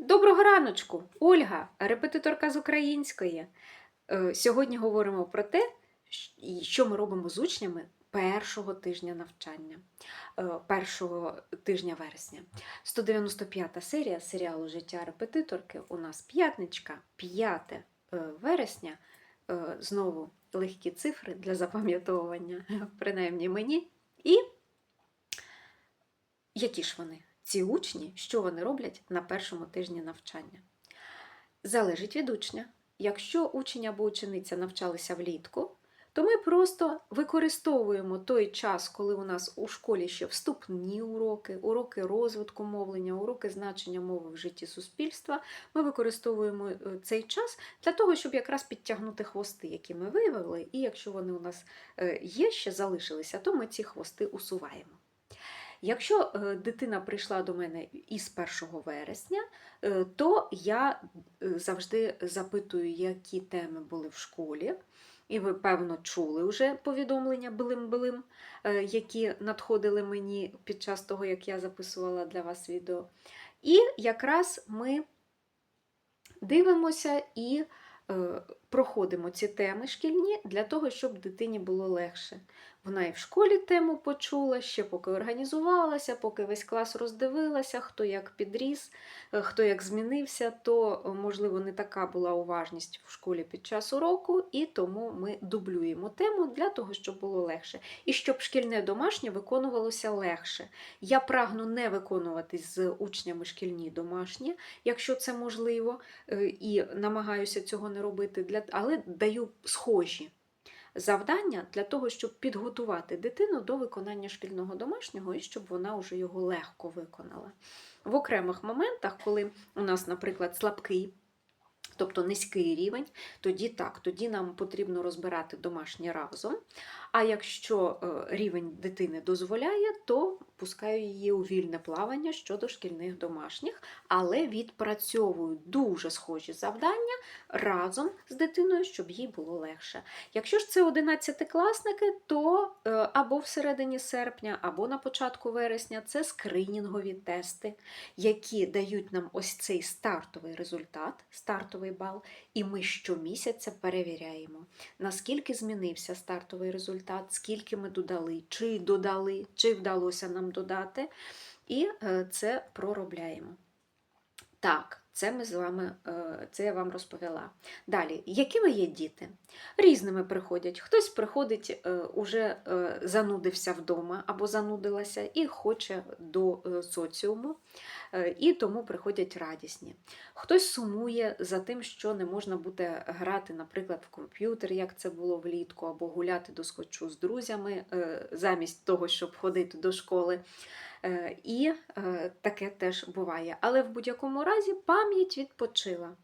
Доброго раночку! Ольга, репетиторка з української. Е, Сьогодні говоримо про те, що ми робимо з учнями першого тижня навчання, е, першого тижня вересня. 195 серія серіалу Життя репетиторки. У нас п'ятничка, 5 е, вересня. Знову легкі цифри для запам'ятовування, принаймні мені. І які ж вони, ці учні, що вони роблять на першому тижні навчання? Залежить від учня. Якщо учень або учениця навчалися влітку, то ми просто використовуємо той час, коли у нас у школі ще вступні уроки, уроки розвитку мовлення, уроки значення мови в житті суспільства. Ми використовуємо е, цей час для того, щоб якраз підтягнути хвости, які ми виявили, і якщо вони у нас е, є ще залишилися, то ми ці хвости усуваємо. Якщо е, дитина прийшла до мене із 1 вересня, е, то я е, завжди запитую, які теми були в школі. І ви, певно, чули вже повідомлення билим-билим, які надходили мені під час того, як я записувала для вас відео. І якраз ми дивимося і проходимо ці теми шкільні для того, щоб дитині було легше. Вона і в школі тему почула, ще поки організувалася, поки весь клас роздивилася, хто як підріс, е, хто як змінився, то, е, можливо, не така була уважність в школі під час уроку, і тому ми дублюємо тему для того, щоб було легше. І щоб шкільне домашнє виконувалося легше. Я прагну не виконувати з учнями шкільні домашні, якщо це можливо, е, і намагаюся цього не робити, для... але даю схожі завдання для того, щоб підготувати дитину до виконання шкільного домашнього і щоб вона вже його легко виконала. В окремих моментах, коли у нас, наприклад, слабкий, тобто низький рівень, тоді так, тоді нам потрібно розбирати домашнє разом. А якщо е, рівень дитини дозволяє, то пускаю її у вільне плавання щодо шкільних домашніх, але відпрацьовую дуже схожі завдання разом з дитиною, щоб їй було легше. Якщо ж це 11-класники, то е, або всередині серпня, або на початку вересня це скринінгові тести, які дають нам ось цей стартовий результат, стартовий бал, і ми щомісяця перевіряємо, наскільки змінився стартовий результат, скільки ми додали, чи додали, чи вдалося нам додати, і е, це проробляємо. Так, це ми з вами, е, це я вам розповіла. Далі, якими є діти? Різними приходять. Хтось приходить, е, уже занудився вдома або занудилася і хоче до соціуму, і тому приходять радісні. Хтось сумує за тим, що не можна буде грати, наприклад, в комп'ютер, як це було влітку, або гуляти до скотчу з друзями, е, замість того, щоб ходити до школи. Е, І е, таке теж буває. Але в будь-якому разі пам'ять відпочила.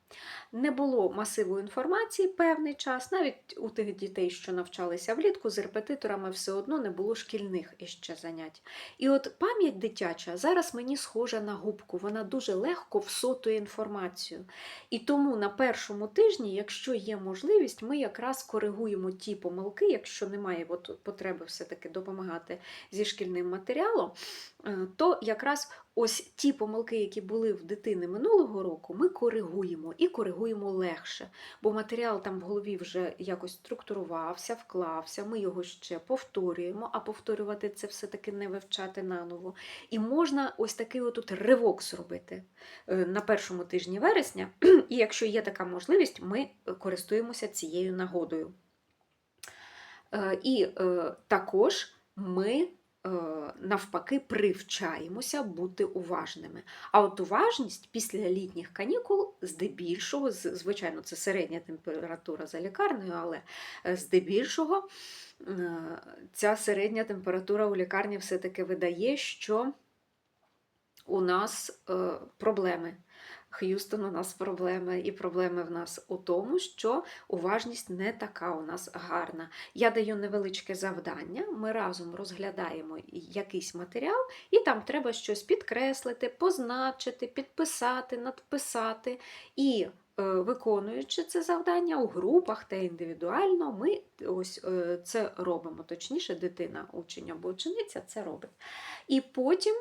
Не було масиву інформації певний час, навіть у тих дітей, що навчалися влітку, з репетиторами все одно не було шкільних іще занять. І от пам'ять дитяча зараз мені схожа на губку, вона дуже легко всотує інформацію. І тому на першому тижні, якщо є можливість, ми якраз коригуємо ті помилки, якщо немає от потреби все-таки допомагати зі шкільним матеріалом, е, то якраз ось ті помилки, які були в дитини минулого року, ми коригуємо і коригуємо легше, бо матеріал там в голові вже якось структурувався, вклався, ми його ще повторюємо, а повторювати це все-таки не вивчати наново. І можна ось такий отут ривок зробити е, на першому тижні вересня, і якщо є така можливість, ми користуємося цією нагодою. Е, І е, також ми навпаки привчаємося бути уважними. А от уважність після літніх канікул, здебільшого, звичайно, це середня температура за лікарнею, але е, здебільшого е, ця середня температура у лікарні все-таки видає, що у нас е, проблеми. Х'юстон, у нас проблеми, і проблеми в нас у тому, що уважність не така у нас гарна. Я даю невеличке завдання, ми разом розглядаємо якийсь матеріал, і там треба щось підкреслити, позначити, підписати, надписати. І е, виконуючи це завдання у групах та індивідуально, ми ось е, це робимо. Точніше, дитина, учень або учениця це робить. І потім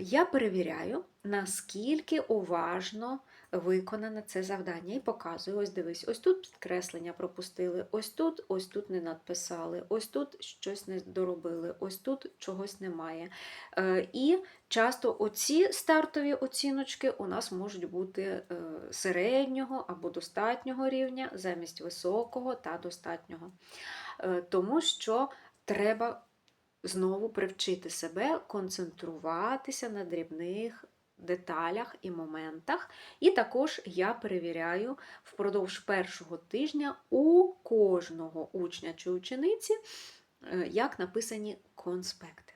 я перевіряю, наскільки уважно виконане це завдання. І показую: ось дивись, ось тут підкреслення пропустили, ось тут, ось тут не надписали, ось тут щось не доробили, ось тут чогось немає. Е, І часто оці стартові оціночки у нас можуть бути е, середнього або достатнього рівня замість високого та достатнього. Е, Тому що треба знову привчити себе концентруватися на дрібних деталях і моментах. І також я перевіряю впродовж першого тижня у кожного учня чи учениці, е, як написані конспекти.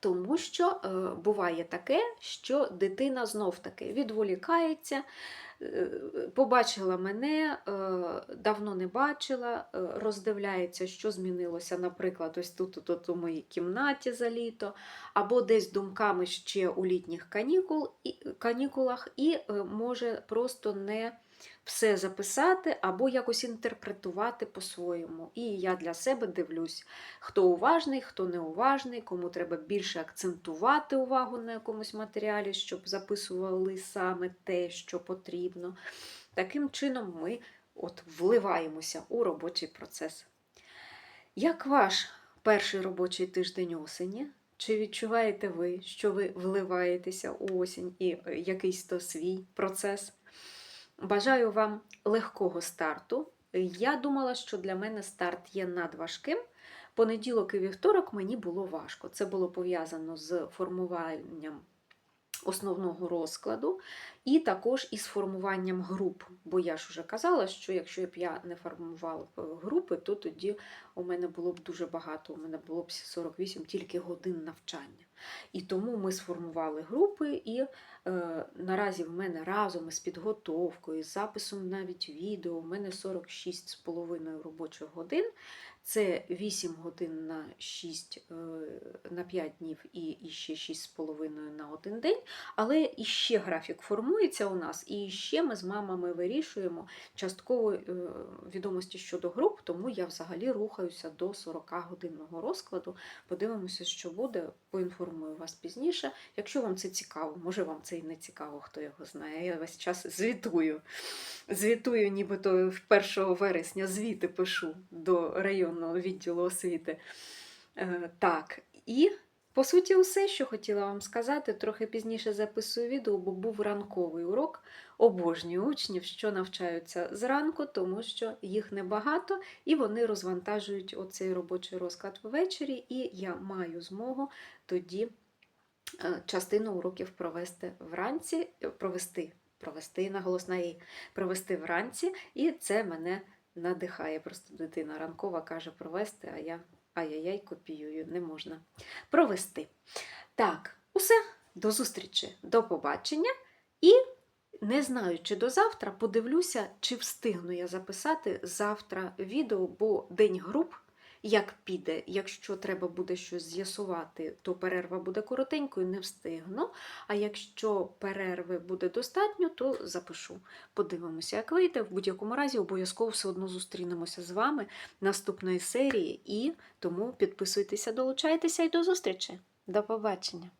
Тому що е, буває таке, що дитина знов-таки відволікається, е, побачила мене, е, давно не бачила, е, роздивляється, що змінилося, наприклад, ось тут, тут, тут у моїй кімнаті за літо, або десь думками ще у літніх канікул, канікулах, і е, може просто не все записати або якось інтерпретувати по-своєму. І я для себе дивлюсь, хто уважний, хто неуважний, кому треба більше акцентувати увагу на якомусь матеріалі, щоб записували саме те, що потрібно. Таким чином ми от вливаємося у робочий процес. Як ваш перший робочий тиждень осені? Чи відчуваєте ви, що ви вливаєтеся у осінь і е, якийсь то свій процес? Бажаю вам легкого старту. Я думала, що для мене старт є надважким. Понеділок і вівторок мені було важко. Це було пов'язано з формуванням основного розкладу, і також із формуванням груп. Бо я ж уже казала, що якщо б я не формувала групи, то тоді у мене було б дуже багато, у мене було б 48 тільки годин навчання. І тому ми сформували групи, і е, наразі в мене разом із підготовкою, з записом навіть відео, у мене 46,5 робочих годин. Це 8 годин на 6 е, на 5 днів і, ще 6,5 на один день. Але іще графік формується у нас, і ще ми з мамами вирішуємо частково е, відомості щодо груп, тому я взагалі рухаюся до 40-годинного розкладу. Подивимося, що буде, поінформую вас пізніше. Якщо вам це цікаво, може вам це і не цікаво, хто його знає. Я весь час звітую. Звітую, нібито в 1 вересня звіти пишу до районного відділу освіти. Е, Так, і по суті, усе, що хотіла вам сказати, трохи пізніше записую відео, бо був ранковий урок. Обожнюю учнів, що навчаються зранку, тому що їх небагато, і вони розвантажують оцей робочий розклад ввечері, і я маю змогу тоді е, частину уроків провести вранці, провести, провести наголосна і провести вранці, і це мене надихає. Просто дитина ранкова каже провести, а я ай-яй-яй копіюю, не можна провести. Так, усе, до зустрічі, до побачення. І не знаю, чи до завтра подивлюся, чи встигну я записати завтра відео, бо день груп. Як піде, якщо треба буде щось з'ясувати, то перерва буде коротенькою, не встигну. А якщо перерви буде достатньо, то запишу. Подивимося, як вийде. В будь-якому разі обов'язково все одно зустрінемося з вами наступної серії. І тому підписуйтеся, долучайтеся і до зустрічі. До побачення!